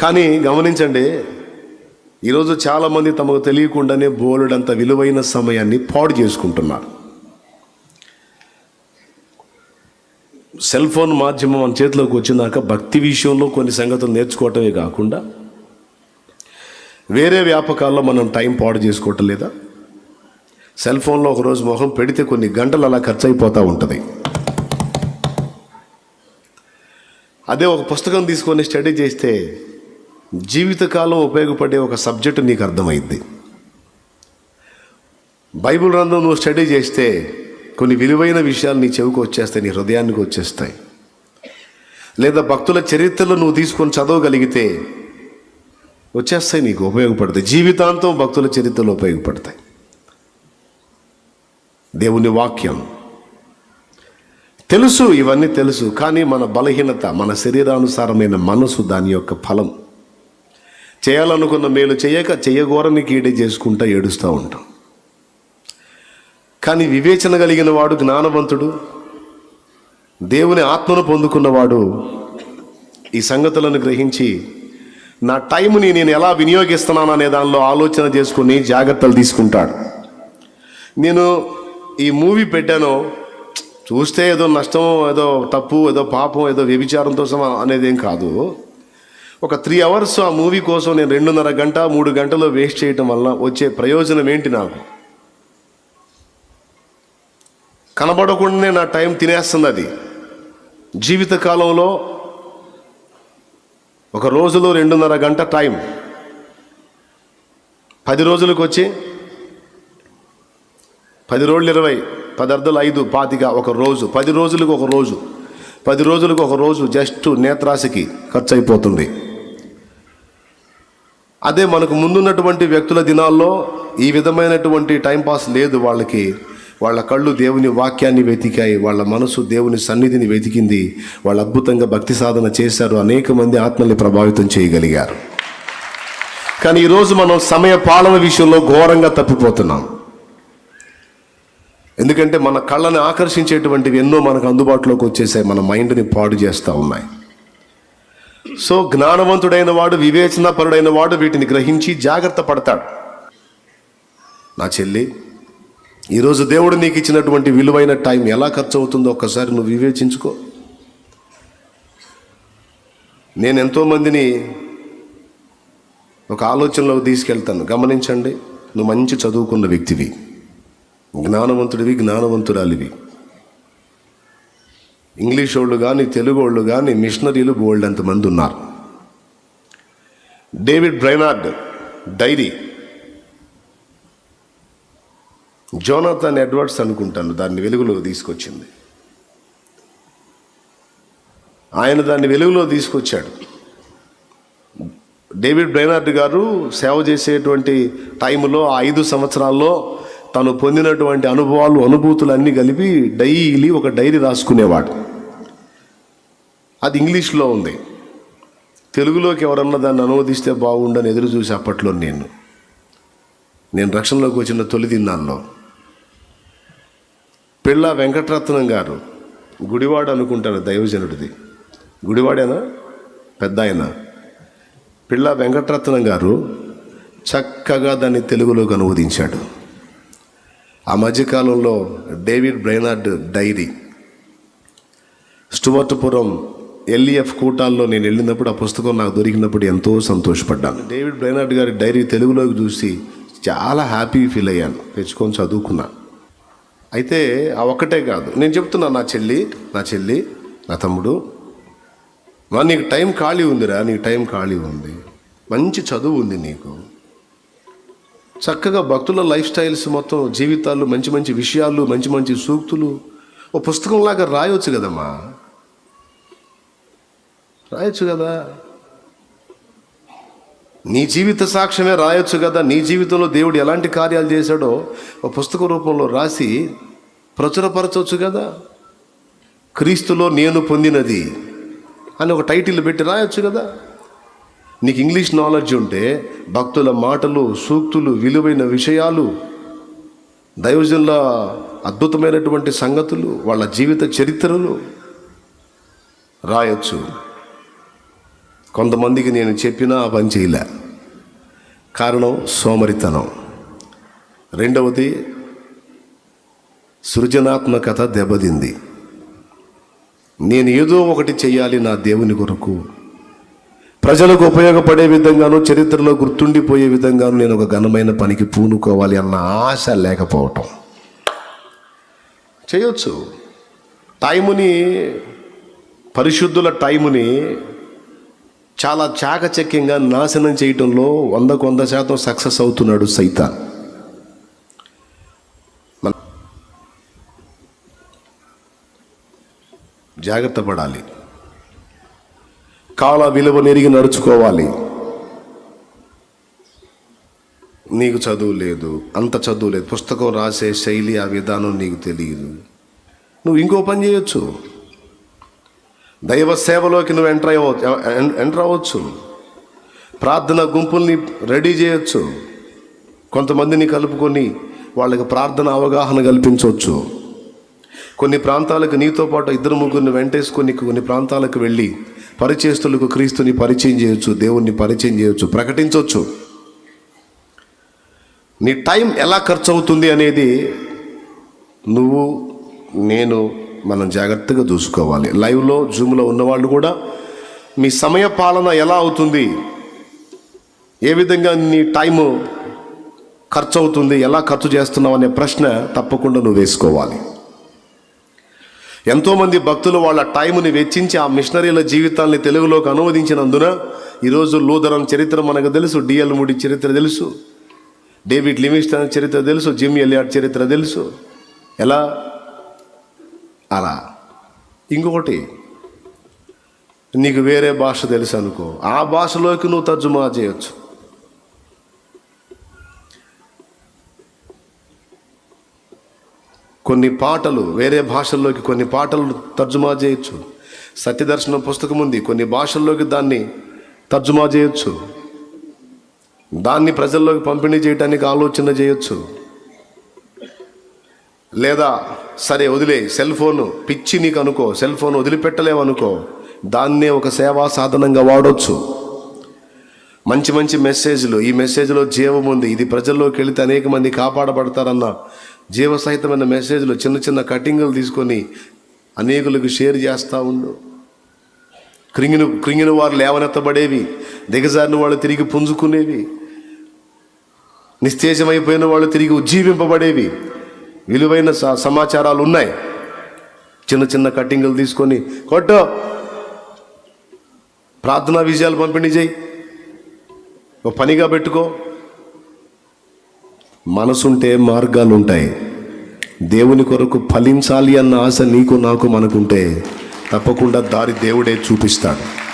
కానీ గమనించండి ఈరోజు చాలామంది తమకు తెలియకుండానే బోలెడంత విలువైన సమయాన్ని పాడు చేసుకుంటున్నారు. సెల్ ఫోన్ మాధ్యమం మన చేతిలోకి వచ్చినాక భక్తి విషయంలో కొన్ని సంగతులు నేర్చుకోవటమే కాకుండా వేరే వ్యాపకాల్లో మనం టైం పాడు చేసుకోవటం లేదా? సెల్ ఫోన్లో ఒకరోజు మొహం పెడితే కొన్ని గంటలు అలా ఖర్చు అయిపోతూ ఉంటుంది. అదే ఒక పుస్తకం తీసుకొని స్టడీ చేస్తే జీవితకాలం ఉపయోగపడే ఒక సబ్జెక్టు నీకు అర్థమైంది. బైబిల్ గ్రంథం నువ్వు స్టడీ చేస్తే కొన్ని విలువైన విషయాలు నీ చెవికి వచ్చేస్తాయి నీ హృదయానికి వచ్చేస్తాయి. లేదా భక్తుల చరిత్రలో నువ్వు తీసుకొని చదవగలిగితే వచ్చేస్తాయి నీకు ఉపయోగపడతాయి. జీవితాంతం భక్తుల చరిత్రలో ఉపయోగపడతాయి. దేవుని వాక్యం. తెలుసు ఇవన్నీ తెలుసు కానీ మన బలహీనత మన శరీరానుసారమైన మనసు దాని యొక్క ఫలం. చేయాలనుకున్న మేలు చేయక చేయగోరని కీడే చేసుకుంటా ఏడుస్తూ ఉంటాం. కానీ వివేచన కలిగిన వాడు జ్ఞానవంతుడు దేవుని ఆత్మను పొందుకున్నవాడు ఈ సంగతులను గ్రహించి నా టైంని నేను ఎలా వినియోగిస్తున్నాను అనే దానిలో ఆలోచన చేసుకుని జాగ్రత్తలు తీసుకుంటాడు. నేను ఈ మూవీ పెట్టాను చూస్తే ఏదో నష్టం ఏదో తప్పు ఏదో పాపం ఏదో వ్యభిచారంతో సమా అనేది ఏం కాదు. ఒక త్రీ అవర్స్ ఆ మూవీ కోసం నేను రెండున్నర గంట మూడు గంటలు వేస్ట్ చేయటం వల్ల వచ్చే ప్రయోజనం ఏంటి నాకు? కనబడకుండానే నా టైం తినేస్తుంది అది. జీవితకాలంలో ఒక రోజులో రెండున్నర గంట టైం పది రోజులకు వచ్చి పది రోజులు ఇరవై పది అర్ధలు ఐదు పాతిక ఒక రోజు. పది రోజులకు ఒక రోజు. పది రోజులకు ఒక రోజు జస్ట్ నేత్రాశకి ఖర్చు అయిపోతుంది. అదే మనకు ముందున్నటువంటి వ్యక్తుల దినాల్లో ఈ విధమైనటువంటి టైంపాస్ లేదు వాళ్ళకి. వాళ్ళ కళ్ళు దేవుని వాక్యాన్ని వెతికాయి వాళ్ళ మనసు దేవుని సన్నిధిని వెతికింది వాళ్ళు అద్భుతంగా భక్తి సాధన చేశారు అనేక మంది ఆత్మల్ని ప్రభావితం చేయగలిగారు. కానీ ఈరోజు మనం సమయ పాలన విషయంలో ఘోరంగా తప్పిపోతున్నాం. ఎందుకంటే మన కళ్ళని ఆకర్షించేటువంటివి ఎన్నో మనకు అందుబాటులోకి వచ్చేసాయి మన మైండ్ని పాడు చేస్తూ ఉన్నాయి. సో జ్ఞానవంతుడైన వాడు వివేచనాపరుడైన వాడు వీటిని గ్రహించి జాగ్రత్త పడతాడు. నా చెల్లి ఈరోజు దేవుడు నీకు ఇచ్చినటువంటి విలువైన టైం ఎలా ఖర్చు అవుతుందో ఒక్కసారి నువ్వు వివేచించుకో. నేను ఎంతోమందిని ఒక ఆలోచనలోకి తీసుకెళ్తాను. గమనించండి నువ్వు మంచి చదువుకున్న వ్యక్తివి. జ్ఞానవంతుడివి జ్ఞానవంతురాలివి. ఇంగ్లీష్ వాళ్ళు కానీ తెలుగు వాళ్ళు కానీ మిషనరీలు బోల్డ్ అంతమంది ఉన్నారు. David Brainerd diary. Jonathan Edwards అనుకుంటాను దాన్ని వెలుగులో తీసుకొచ్చింది. ఆయన దాన్ని వెలుగులో తీసుకొచ్చాడు. డేవిడ్ బ్రైనార్డ్ గారు సేవ చేసేటువంటి టైంలో ఆ ఐదు సంవత్సరాల్లో తను పొందినటువంటి అనుభవాలు అనుభూతులు అన్నీ కలిపి డైలీ ఒక డైరీ రాసుకునేవాడు. అది ఇంగ్లీష్లో ఉంది. తెలుగులోకి ఎవరన్నా దాన్ని అనువదిస్తే బాగుండని ఎదురు చూసి అప్పట్లో నేను. నేను రక్షణలోకి వచ్చిన తొలి దినాల్లో. పిళ్ళ వెంకటరత్నం గారు గుడివాడు అనుకుంటాను దైవజనుడిది. గుడివాడేనా? పెద్ద ఆయన. పిళ్ళ వెంకటరత్నం గారు చక్కగా దాన్ని తెలుగులోకి అనువదించాడు. ఆ మధ్యకాలంలో David Brainerd diary. Stuartpuram LEF కూటాల్లో నేను వెళ్ళినప్పుడు ఆ పుస్తకం నాకు దొరికినప్పుడు ఎంతో సంతోషపడ్డాను. డేవిడ్ బ్రైనార్డ్ గారి డైరీ తెలుగులోకి చూసి చాలా హ్యాపీ ఫీల్ అయ్యాను. తెచ్చుకొని చదువుకున్నా. అయితే ఆ ఒక్కటే కాదు. నేను చెప్తున్నా నా చెల్లి నా చెల్లి నా తమ్ముడు మా నీకు టైం ఖాళీ ఉందిరా నీకు టైం ఖాళీ ఉంది. మంచి చదువు ఉంది నీకు. చక్కగా భక్తుల లైఫ్ స్టైల్స్ మొత్తం జీవితాలు మంచి మంచి విషయాలు మంచి మంచి సూక్తులు ఓ పుస్తకంలాగా రాయొచ్చు కదమ్మా. రాయొచ్చు కదా? నీ జీవిత సాక్ష్యమే రాయొచ్చు కదా? నీ జీవితంలో దేవుడు ఎలాంటి కార్యాలు చేశాడో ఒక పుస్తక రూపంలో రాసి ప్రచురపరచవచ్చు కదా? క్రీస్తులో నేను పొందినది అని ఒక టైటిల్ పెట్టి రాయొచ్చు కదా? నీకు ఇంగ్లీష్ నాలెడ్జ్ ఉంటే భక్తుల మాటలు సూక్తులు విలువైన విషయాలు దైవజనుల అద్భుతమైనటువంటి సంగతులు వాళ్ళ జీవిత చరిత్రలు రాయొచ్చు. కొంతమందికి నేను చెప్పినా ఆ పని చేయలే. కారణం సోమరితనం. రెండవది సృజనాత్మకత దెబ్బతింది. నేను ఏదో ఒకటి చేయాలి నా దేవుని కొరకు. ప్రజలకు ఉపయోగపడే విధంగాను చరిత్రలో గుర్తుండిపోయే విధంగాను నేను ఒక ఘనమైన పనికి పూనుకోవాలి అన్న ఆశ లేకపోవటం. చేయొచ్చు. టైముని పరిశుద్ధుల టైముని చాలా చాకచక్యంగా నాశనం చేయటంలో వందకు వంద శాతం సక్సెస్ అవుతున్నాడు సైతాన్. జాగ్రత్త పడాలి. కాల విలువ నెరిగి నడుచుకోవాలి. నీకు చదువు లేదు అంత చదువు లేదు. పుస్తకం రాసే శైలి ఆ విధానం నీకు తెలియదు. నువ్వు ఇంకో పని చేయొచ్చు. దైవ సేవలోకి నువ్వు ఎంటర్ అవ్వచ్చు ఎంటర్ అవ్వచ్చు. ప్రార్థన గుంపుల్ని రెడీ చేయొచ్చు. కొంతమందిని కలుపుకొని వాళ్ళకి ప్రార్థన అవగాహన కల్పించవచ్చు. కొన్ని ప్రాంతాలకు నీతో పాటు ఇద్దరు ముగ్గురిని వెంటేసుకొని కొన్ని ప్రాంతాలకు వెళ్ళి పరిచయస్తులకు క్రీస్తుని పరిచయం చేయొచ్చు దేవుణ్ణి పరిచయం చేయొచ్చు ప్రకటించవచ్చు నీ టైం ఎలా ఖర్చు అవుతుంది అనేది నువ్వు నేను మనం జాగ్రత్తగా చూసుకోవాలి. లైవ్లో జూమ్లో ఉన్నవాళ్ళు కూడా మీ సమయ పాలన ఎలా అవుతుంది? ఏ విధంగా నీ టైము ఖర్చు అవుతుంది ఎలా ఖర్చు చేస్తున్నావు అనే ప్రశ్న తప్పకుండా నువ్వు వేసుకోవాలి. ఎంతోమంది భక్తులు వాళ్ళ టైంని వెచ్చించి ఆ మిషనరీల జీవితాల్ని తెలుగులోకి అనువదించినందున ఈరోజు లూథరన్ చరిత్ర మనకు తెలుసు డిఎల్ ముడి చరిత్ర తెలుసు డేవిడ్ లివింగ్స్టన్ చరిత్ర తెలుసు జిమ్ ఎలియాడ్ చరిత్ర తెలుసు. ఎలా? అలా. ఇంకొకటి నీకు వేరే భాష తెలుసు అనుకో ఆ భాషలోకి నువ్వు తర్జుమా చేయొచ్చు. కొన్ని పాటలు వేరే భాషల్లోకి కొన్ని పాటలు తర్జుమా చేయొచ్చు. సత్యదర్శనం పుస్తకం ఉంది కొన్ని భాషల్లోకి దాన్ని తర్జుమా చేయొచ్చు. దాన్ని ప్రజల్లోకి పంపిణీ చేయడానికి ఆలోచన చేయొచ్చు. లేదా సరే వదిలే సెల్ ఫోన్ పిచ్చి నీకు అనుకో సెల్ ఫోన్ వదిలిపెట్టలేవు అనుకో దాన్నే ఒక సేవా సాధనంగా వాడవచ్చు మంచి మంచి మెసేజ్లు ఈ మెసేజ్లో జీవం ఉంది ఇది ప్రజల్లోకి వెళితే అనేక మంది కాపాడబడతారన్న జీవ సహితమైన మెసేజ్లు చిన్న చిన్న కటింగులు తీసుకొని అనేకులకు షేర్ చేస్తూ ఉండు. క్రింగిన క్రింగిన వారు లేవనెత్తబడేవి దిగజారిన వాళ్ళు తిరిగి పుంజుకునేవి నిస్తేజమైపోయిన వాళ్ళు తిరిగి ఉజ్జీవింపబడేవి విలువైన స- సమాచారాలు ఉన్నాయి. చిన్న చిన్న కట్టింగులు తీసుకొని కొట్టు. ప్రార్థనా విజయాలు పంపిణీ చేయి. ఒక పనిగా పెట్టుకో. మనసుంటే మార్గాలు ఉంటాయి దేవుని కొరకు ఫలించాలి అన్న ఆశ నీకు నాకు మనకుంటే తప్పకుండా దారి దేవుడే చూపిస్తాడు.